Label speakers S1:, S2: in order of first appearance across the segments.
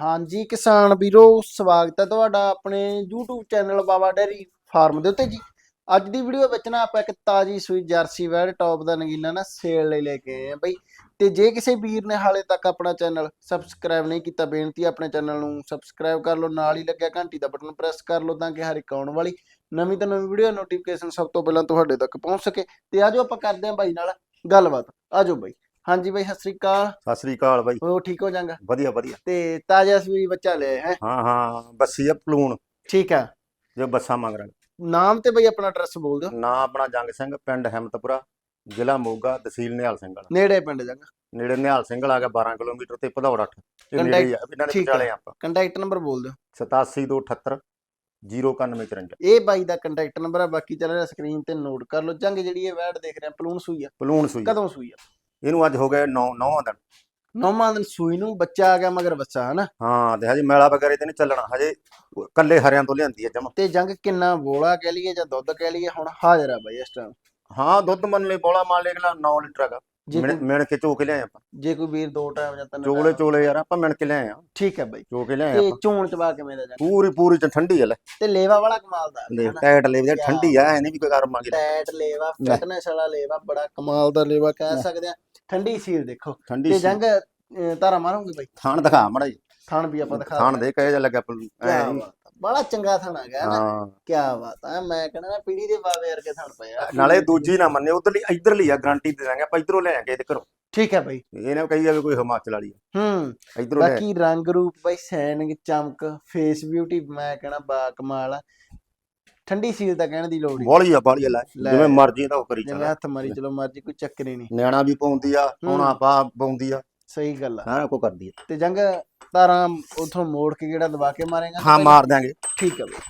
S1: ਹਾਂਜੀ ਕਿਸਾਨ ਵੀਰੋ, ਸਵਾਗਤ ਹੈ ਤੁਹਾਡਾ ਆਪਣੇ YouTube channel Baba dairy farm ਦੇ ਉੱਤੇ ਜੀ। ਅੱਜ ਦੀ ਵੀਡੀਓ ਵਿੱਚ ਨਾ ਆਪਾਂ ਇੱਕ ਤਾਜੀ ਸੂਈ ਜਰਸੀ ਵੈੜ ਟੌਪ ਦਾ ਨਗੀਨਾ ਨਾ ਸੇਲ ਲਈ ਲੈ ਕੇ ਆਏ ਆ ਬਈ। ਤੇ ਜੇ ਕਿਸੇ ਵੀਰ ਨੇ ਹਾਲੇ ਤੱਕ ਆਪਣਾ ਚੈਨਲ ਸਬਸਕ੍ਰਾਈਬ ਨਹੀਂ ਕੀਤਾ, ਬੇਨਤੀ ਆਪਣੇ ਚੈਨਲ ਨੂੰ ਸਬਸਕ੍ਰਾਈਬ ਕਰ ਲਓ, ਨਾਲ ਹੀ ਲੱਗਿਆ ਘੰਟੀ ਦਾ ਬਟਨ ਪ੍ਰੈਸ ਕਰ ਲਓ ਤਾਂ ਕਿ ਹਰ ਇੱਕ ਆਉਣ ਵਾਲੀ ਨਵੀਂ ਤੋਂ ਨਵੀਂ ਵੀਡੀਓ ਨੋਟੀਫਿਕੇਸ਼ਨ ਸਭ ਤੋਂ ਪਹਿਲਾਂ ਤੁਹਾਡੇ ਤੱਕ ਪਹੁੰਚ ਸਕੇ। ਤੇ ਆਜੋ ਆਪਾਂ ਕਰਦੇ ਹਾਂ ਬਾਈ ਨਾਲ ਗੱਲਬਾਤ। ਆਜੋ ਬਾਈ। ਹਾਂਜੀ ਬਾਈ ਸਤਿ ਸ੍ਰੀ ਅਕਾਲ।
S2: ਸਤਿ ਸ੍ਰੀ ਅਕਾਲ ਬਾਈ।
S1: ਹੋ ਠੀਕ ਹੋ ਜਾਂਗਾ?
S2: ਵਧੀਆ ਵਧੀਆ।
S1: ਤੇ ਤਾਜ਼ਾ ਸੂਈ ਬੱਚਾ ਲਿਆ ਹੈ।
S2: ਹਾਂ ਹਾਂ ਬੱਸੀ ਆ ਪਲੂਣ।
S1: ਠੀਕ ਆ।
S2: ਜੋ ਬੱਸਾਂ ਮੰਗ ਰਹੇ।
S1: ਨਾਮ ਤੇ ਬਈ ਆਪਣਾ ਐਡਰੈਸ ਬੋਲ ਦਿਓ।
S2: ਨਾਂ ਆਪਣਾ ਜੰਗ ਸਿੰਘ ਪਿੰਡ ਹਿੰਮਤਪੁਰਾ ਜ਼ਿਲ੍ਹਾ ਮੋਗਾ ਤਹਿਸੀਲ ਨਿਹਾਲ ਸਿੰਘ ਵਾਲਾ।
S1: ਨੇੜੇ ਪਿੰਡ ਜਾਂਗਾ।
S2: ਨੇੜੇ ਨਿਹਾਲ ਸਿੰਘ ਵਾਲਾ ਆ ਗਿਆ 12 ਕਿਲੋਮੀਟਰ ਤੇ ਭਦੌੜ 8 ਇਹ ਨੇੜੇ ਹੀ ਆ ਇਹਨਾਂ ਦੇ
S1: ਠੀਕ ਆ।
S2: ਵਿਚਾਲੇ ਆ ਆਪਾਂ।
S1: ਕੰਟੈਕਟ ਨੰਬਰ ਬੋਲ ਦਿਓ।
S2: 8728 09154
S1: ਇਹ ਬਾਈ ਦਾ ਕੰਟੈਕਟ ਨੰਬਰ ਆ ਬਾਕੀ ਚੱਲ ਰਿਹਾ ਸਕਰੀਨ ਤੇ ਨੋਟ ਕਰ ਲਓ। ਜੰਗ ਜਿਹੜੀ ਇਹ ਵੈਡ ਦੇਖ ਰਹੇ ਆ ਪਲੂਣ ਸੂਈ ਆ।
S2: ਪਲੂਣ ਸੂਈ
S1: ਕਦੋਂ ਸੂਈ ਆ?
S2: ਇਹਨੂੰ ਅੱਜ ਹੋ ਗਏ 9 9 ਦਿਨ।
S1: ਨੌਵਾਂ ਦਿਨ ਸੂਈ ਨੂੰ ਬੱਚਾ ਆ ਗਿਆ ਮਗਰ ਬੱਚਾ ਹਨਾ?
S2: ਹਾਂ ਤੇ ਹਜੇ ਮੇਲਾ ਵਗੈਰੇ ਤੇ ਨਹੀਂ ਚੱਲਣਾ। ਹਜੇ ਕੱਲੇ ਹਰਿਆਂ ਤੋਂ ਲਿਆਂਦੀ ਹੈ ਜਮਾ
S1: ਤੇ ਜੰਗ ਕਿੰਨਾ ਬੋਲਾ ਕਹਿ ਲਈਏ ਜਾਂ ਦੁੱਧ ਕਹਿ ਲਈਏ? ਹੁਣ ਹਾਜ਼ਰ ਆ ਬਾਈ ਇਸ ਟਾਈਮ
S2: ਹਾਂ ਦੁੱਧ ਮੰਨ ਲੈ ਬੋਲਾ ਮੰਨ ਲੈ ਅਗਲਾ 9 ਲੀਟਰ ਹੈਗਾ।
S1: ਜੇ
S2: ਮਿਣ
S1: ਕੋਈ
S2: ਮਿਣ ਕੇ ਕੇ ਲਿਆਏ ਆਪਾਂ
S1: ਜੇ ਕੋਈ ਵੀਰ ਦੋ ਟਾਈਮ ਜਾਂ ਤਿੰਨ
S2: ਚੋਲੇ
S1: time-
S2: ਚੋਲੇ ਯਾਰ ਆਪਾਂ ਮਿਣ ਕੇ ਲਿਆਏ ਆ
S1: ਠੀਕ ਹੈ ਬਾਈ
S2: ਕੇ ਲਿਆਏ
S1: ਤੇ
S2: ਆਪਾਂ
S1: ਚੋਣ ਚਵਾ ਕਿਵੇਂ ਦਾ ਜੰਗ
S2: ਪੂਰੀ ਪੂਰੀ ਚ ਠੰਡੀ ਹੈ ਲੈ
S1: ਤੇ ਲੇਵਾ ਵਾਲਾ ਕਮਾਲ ਦਾ
S2: ਲੈ
S1: ਹਨਾ?
S2: ਟਾਈਟ ਲੈ
S1: ਕਿਆ
S2: ਠੰਡੀ ਆ ਐ ਨਹੀਂ ਵੀ ਕੋਈ ਗਰਮ ਆ ਗਈ
S1: ਟੈਟ ਲੇਵਾ
S2: ਲੈ।
S1: ਫਿਟਨੈਸ ਵਾਲਾ ਲੇਵਾ ਬੜਾ ਕਮਾਲ ਦਾ ਲੇਵਾ ਕਹਿ। ਸਕਦੇ ਆ ਠੰਡੀ ਸੀਲ ਦੇਖੋ
S2: ਠੰਡੀ
S1: ਤੇ
S2: ਸੀ।
S1: ਜੰਗ ਅਹ, ਧਾਰਾ ਮਾਰੋਗੇ ਬਾਈ
S2: ਥਾਣ ਦਿਖਾ ਮੜਾ ਜੀ
S1: ਥਣ ਵੀ ਆਪਾਂ ਦਿਖਾ
S2: ਥਾਣ ਦੇ ਕਹੇ ਜਾ ਲੱਗਿਆ ਐਂ
S1: ਕਿਆ
S2: ਨੀ।
S1: ਬਾਤ ਆ। ਬੜਾ ਚੰਗਾ ਥਣ ਆ ਗਿਆ ਨਾ।
S2: ਹਾਂ।
S1: ਕੀ ਬਾਤ ਆ ਮੈਂ ਕਹਿੰਦਾ ਨਾ ਪੀੜੀ ਦੇ ਬਾਵੇ ਵਰਗੇ ਥਣ ਪਏ ਆ।
S2: ਨਾਲੇ ਦੂਜੀ ਨਾ ਮੰਨੇ ਉਧਰਲੀ ਇਧਰਲੀ ਆ ਗਾਰੰਟੀ ਦੇ ਦਾਂਗੇ ਆਪਾਂ ਇਧਰੋਂ ਲੈ ਆਂਗੇ ਇਹਦੇ ਘਰੋਂ।
S1: ਠੀਕ ਹੈ ਬਾਈ।
S2: ਇਹ ਨਾ ਕਹੀ ਜਾਵੇ ਕੋਈ ਹਿਮਾਚਲ ਵਾਲੀ
S1: ਹੂੰ।
S2: ਆ ਇਧਰੋਂ ਲੈ
S1: ਬਾਕੀ ਰੰਗ ਰੂਪ ਬਾਈ ਸੈਨਿੰਗ ਚਮਕ ਫੇਸ ਬਿਊਟੀ ਮੈਂ ਕਹਿੰਦਾ ਬਾ ਕਮਾਲ ਆ। ਠੰਡੀ ਸੀਲ ਤਾਂ ਕਹਿਣ ਦੀ ਲੋੜ ਹੀ
S2: ਬੋਲੀ ਆ ਬਾਲੀ ਲੈ
S1: ਲੈ।
S2: ਜਿਵੇਂ ਮਰਜ਼ੀ ਤਾਂ ਉਹ ਕਰੀ
S1: ਜਿਵੇਂ
S2: ਚੱਲ।
S1: ਹੱਥ ਮਾਰੀ ਚਲੋ ਮਰਜ਼ੀ ਕੋਈ ਚੱਕਰ ਹੀ ਨਹੀਂ
S2: ਨਿਆਣਾ ਵੀ ਪਾਉਂਦੀ ਆ ਹੁਣ
S1: ਹੂੰ।
S2: ਆਪਾਂ ਪਾਉਂਦੀ ਆ।
S1: ਸਹੀ ਗੱਲ ਆ।
S2: ਸਾਰਾ ਕੋ ਕਰਦੀ ਆ
S1: ਤੇ ਜੰਗ ਤਾਰਾਂ ਉਥੋਂ ਮੋੜ ਕੇ ਜਿਹੜਾ ਦਬਾ ਕੇ ਮਾਰੇਗਾ?
S2: ਹਾਂ ਮਾਰ ਦਾਂਗੇ
S1: ਠੀਕ ਹੈ ਬਾਈ।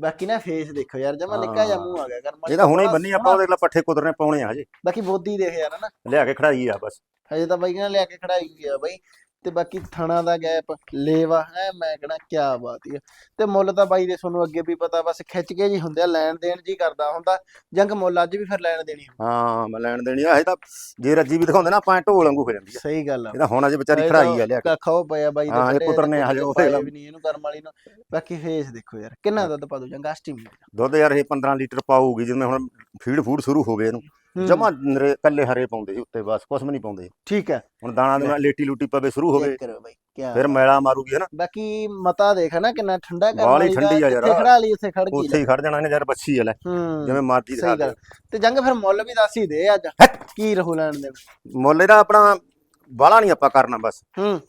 S1: ਬਾਕੀ ਨਾ ਫੇਸ ਦੇਖੋ ਯਾਰ ਜਮਾ ਨਿੱਕਾ ਜਿਹਾ ਮੂੰਹ ਆ ਗਿਆ। ਕਰ
S2: ਇਹ ਤਾਂ ਹੁਣੇ ਹੀ ਬੰਨੀ ਆਪਾਂ ਉਹਦੇ ਨਾਲ ਪੱਠੇ ਕੁਦਰਨੇ ਪਾਉਣੇ ਆ ਹਜੇ।
S1: ਬਾਕੀ ਬੋਦੀ ਦੇਖ ਯਾਰ ਨਾ
S2: ਲਿਆ ਕੇ ਖੜਾਈ ਆ ਬਸ।
S1: ਹਜੇ ਤਾਂ ਬਾਈ ਕਹਿੰਦਾ ਲਿਆ ਕੇ ਖੜਾਈ ਹੋਈ ਆ ਬਾਈ। ਤੇ ਬਾਕੀ ਥਣਾ ਦਾ ਗੈਪ ਲੇਵਾ ਹੈ ਮੈਂ ਕਹਣਾ ਕਿਆ ਬਾਤ ਹੀ ਤੇ ਮੁੱਲ ਤਾਂ ਬਾਈ ਦੇ ਤੁਹਾਨੂੰ ਅੱਗੇ ਵੀ ਪਤਾ ਬਸ ਖਿੱਚ ਕੇ ਜੀ ਹੁੰਦੇ ਆ ਲੈਣ ਦੇਣ ਜੀ ਕਰਦਾ ਹੁੰਦਾ ਜੰਗ ਮੁੱਲ ਅੱਜ ਵੀ ਫਿਰ ਲੈਣ ਦੇਣੀ।
S2: ਹਾਂ ਮੈਂ ਲੈਣ ਦੇਣੀ ਆ ਇਹ ਤਾਂ ਜੇ ਰੱਜੀ ਵੀ ਦਿਖਾਉਂਦੇ ਨਾ ਆਪਾਂ ਢੋਲ ਵਾਂਗੂ ਹੋ ਜਾਂਦੀ ਆ।
S1: ਸਹੀ ਗੱਲ ਆ।
S2: ਇਹ ਤਾਂ ਹੁਣ ਅਜੇ ਵਿਚਾਰੀ ਖੜਾਈ ਆ ਲਿਆ ਕੇ।
S1: ਖਾਓ ਪਿਆ ਬਾਈ
S2: ਹਾਂ, ਇਹ
S1: ਘਰੇ,
S2: ਕੁਤਰਨੇ
S1: ਇਹਦੇ
S2: ਹਜੇ ਉਹ
S1: ਪਾਏ
S2: ਦੇਖ ਲਾ।
S1: ਵੀ ਨਹੀਂ ਇਹਨੂੰ ਕਰਮ ਵਾਲੀ ਨੂੰ। ਬਾਕੀ ਫੇਸ ਦੇਖੋ ਯਾਰ ਕਿੰਨਾ ਦੁੱਧ ਪਾ ਦੋ ਜੰਗ ਆਸਟੀ
S2: ਦੁੱਧ ਯਾਰ ਇਹ 15 ਲੀਟਰ ਪਾਊਗੀ ਜਿਵੇਂ ਹੁਣ ਫੀਡ ਫੂਡ ਸ਼ੁਰੂ ਹੋ ਗਏ ਇਹਨੂੰ। ਜਮਾ ਕੱਲੇ ਹਰੇ ਪਾਉਂਦੇ ਸੀ ਉੱਤੇ ਬਸ ਕੁਛ ਵੀ ਨਹੀਂ ਪਾਉਂਦੇ।
S1: ਠੀਕ ਹੈ।
S2: ਹੁਣ ਦਾਣਾ ਦੇ ਲੇਟੀ ਲੂਟੀ ਪਵੇ ਸ਼ੁਰੂ ਹੋ ਗਏ
S1: ਚੈੱਕ ਕਰੋ ਬਾਈ ਕਿਆ
S2: ਫਿਰ ਮੈਲਾ ਮਾਰੂਗੀ ਹਨਾ
S1: ਬਾਕੀ ਮਤਾ ਦੇਖ ਨਾ ਕਿੰਨਾ ਠੰਡਾ
S2: ਬਾਹਲੀ
S1: ਵਾਲੀ
S2: ਠੰਡੀ ਆ ਯਾਰ।
S1: ਖੜਾ ਲਈ ਉੱਥੇ ਖੜ ਗਈ
S2: ਉੱਥੇ ਹੀ ਖੜ ਜਾਣਾ ਇਹਨੇ ਯਾਰ ਬੱਚੀ ਆ ਲੈ
S1: ਹੂੰ
S2: ਜਿਵੇਂ ਮਰਜ਼ੀ ਦਿਖਾ ਦੇ
S1: ਤੇ ਜੰਗ ਫਿਰ ਮੁੱਲ ਵੀ ਦੱਸ ਹੀ ਦੇ ਅੱਜ। ਕੀ ਰਹੂ ਲੈਣ ਦੇ
S2: ਮੁੱਲ ਇਹਦਾ ਆਪਣਾ ਬਾਹਲਾ ਨਹੀਂ ਆਪਾਂ ਕਰਨਾ ਬਸ।
S1: ਹੂੰ।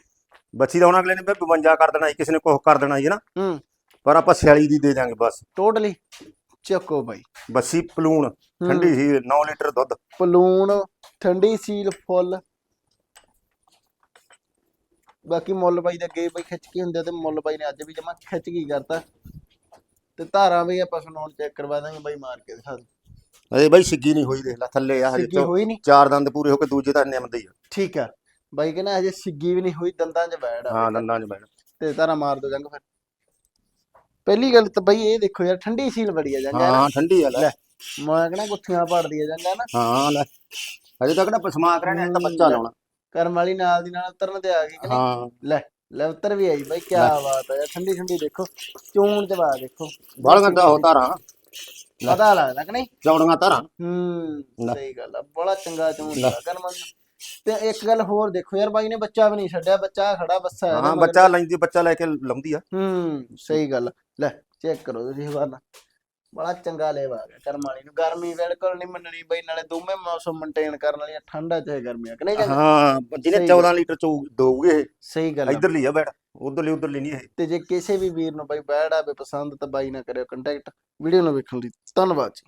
S2: ਬੱਚੀ ਦਾ ਹੁਣ ਅਗਲੇ ਨੇ ਵੀ 52 ਕਰ ਦੇਣਾ ਕਿਸੇ ਨੇ ਕੁਛ ਕਰ ਦੇਣਾ ਜੀ ਨਾ।
S1: ਹੂੰ।
S2: ਪਰ ਆਪਾਂ 46 ਦੀ ਦੇ ਦਾਂਗੇ ਬਸ।
S1: ਟੋਟਲੀ ਚੱਕੋ ਬਾਈ।
S2: ਬੱਸੀ ਪਲੂਣ ਠੰਡੀ ਸੀ 9 ਲੀਟਰ ਦੁੱਧ।
S1: ਪਲੂਣ ਠੰਡੀ ਸੀਲ ਫੁੱਲ। ਬਾਕੀ ਮੁੱਲ ਬਾਈ ਦੇ ਅੱਗੇ ਬਾਈ ਖਿੱਚ ਕੇ ਹੁੰਦੇ ਤੇ ਮੁੱਲ ਬਾਈ ਨੇ ਅੱਜ ਵੀ ਜਮਾ ਖਿੱਚ ਕੀ ਕਰਤਾ। ਤੇ ਧਾਰਾਂ ਵੀ ਆਪਾਂ ਸੁਣਾਉਣ ਚੈੱਕ ਕਰਵਾ ਦਾਂਗੇ ਬਾਈ ਮਾਰ ਕੇ ਦਿਖਾ।
S2: ਅਜੇ ਬਾਈ ਸਿੱਗੀ ਨਹੀਂ ਹੋਈ ਦੇਖ ਲੈ ਥੱਲੇ ਆ ਹਜੇ
S1: ਨਹੀਂ?
S2: ਚਾਰ ਦੰਦ ਪੂਰੇ ਹੋ ਕੇ ਦੂਜੇ ਤਾਂ ਨਿਮਦੇ ਹੀ ਆ।
S1: ਠੀਕ ਆ। ਬਾਈ ਕਹਿੰਦਾ ਹਜੇ ਸਿੱਗੀ ਵੀ ਨਹੀਂ ਹੋਈ ਦੰਦਾਂ 'ਚ ਬੈੜ ਆ।
S2: ਹਾਂ ਦੰਦਾਂ 'ਚ ਬੈਣ
S1: ਤੇ ਧਾਰਾਂ ਮਾਰ ਦੋ ਜੰਗ ਫਿਰ। ਪਹਿਲੀ ਗੱਲ ਤਾਂ ਬਾਈ ਇਹ ਦੇਖੋ ਯਾਰ ਠੰਡੀ ਸੀਲ ਬੜੀ ਆ ਜੰਗ
S2: ਹਾਂ ਠੰਡੀ ਆ ਲੈ।
S1: ਲੈ। ਮੈਂ ਕਹਿੰਦਾ ਗੁੱਥੀਆਂ ਪੜਦੀ ਆ ਜੰਗਾ ਨਾ।
S2: ਹਾਂ ਲੈ। ਅਜੇ ਤੱਕ ਨਾ ਪਸਮਾ ਕਰਾਣੇ ਤਾਂ ਬੱਚਾ ਲਾਉਣਾ।
S1: ਕਰਮ ਵਾਲੀ ਨਾਲ ਦੀ ਨਾਲ ਉਤਰਨ ਤੇ ਆ ਗਈ ਕਿ ਨਹੀਂ?
S2: ਹਾਂ।
S1: ਲੈ ਉਤਰ ਵੀ ਆਈ ਬਾਈ ਕੀ ਬਾਤ ਹੈ ਠੰਡੀ ਠੰਡੀ ਦੇਖੋ ਚੂਣ ਚਬਾ ਦੇਖੋ।
S2: ਬਾਲਗਾਂ ਦਾ ਹੋ ਤਾਰਾਂ ਲੈ।
S1: ਪਤਾ ਲੱਗਦਾ ਕਿ ਨਹੀਂ?
S2: ਚੌੜੀਆਂ ਤਾਰਾਂ
S1: ਹੂੰ
S2: ਲੈ।
S1: ਸਹੀ ਗੱਲ ਆ ਬੜਾ ਚੰਗਾ ਚੂਣ
S2: ਲੈ।
S1: ਕਰਮ ਤੇ ਇੱਕ ਗੱਲ ਹੋਰ ਦੇਖੋ ਯਾਰ ਬਾਈ ਨੇ ਬੱਚਾ ਵੀ ਨਹੀਂ ਛੱਡਿਆ ਬੱਚਾ ਖੜਾ ਬੱਸਾ
S2: ਹਾਂ। ਬੱਚਾ ਲੈਂਦੀ ਬੱਚਾ ਲੈ ਕੇ ਲਾਉਂਦੀ ਆ।
S1: ਹੂੰ ਸਹੀ ਗੱਲ ਆ। ਲੈ ਚੈੱਕ ਕਰੋ ਤੁਸੀਂ ਹਵਾਲਾ ਬੜਾ ਚੰਗਾ ਲੇਵਾ ਆ ਗਿਆ ਕਰਮ ਵਾਲੀ ਨੂੰ। ਗਰਮੀ ਬਿਲਕੁਲ ਨਹੀਂ ਮੰਨਣੀ ਬਈ ਨਾਲੇ ਦੋਵੇਂ ਮੌਸਮ ਮੇਨਟੇਨ ਕਰਨ ਵਾਲੀਆਂ ਠੰਡਾ ਚਾਹੇ ਗਰਮੀਆਂ ਕਿ ਨਹੀਂ
S2: ਹਾਂ ਜਿਹਨੇ
S1: ਸਹੀ
S2: 14 ਲੀਟਰ ਚੋ ਦੋਗੇ
S1: ਸਹੀ ਗੱਲ ਆ।
S2: ਇਧਰਲੀ ਆ ਬੈਠ ਉਧਰਲੀ ਉਧਰਲੀ ਨਹੀਂ ਇਹ।
S1: ਤੇ ਜੇ ਕਿਸੇ ਵੀ ਵੀਰ ਨੂੰ ਬਾਈ ਬੈਡ ਆਵੇ ਪਸੰਦ ਤਾਂ ਬਾਈ ਨਾ ਕਰਿਓ ਕੰਟੈਕਟ ਵੀਡੀਓ ਨੂੰ ਵੇਖਣ ਲਈ ਧੰਨਵਾਦ ਜੀ।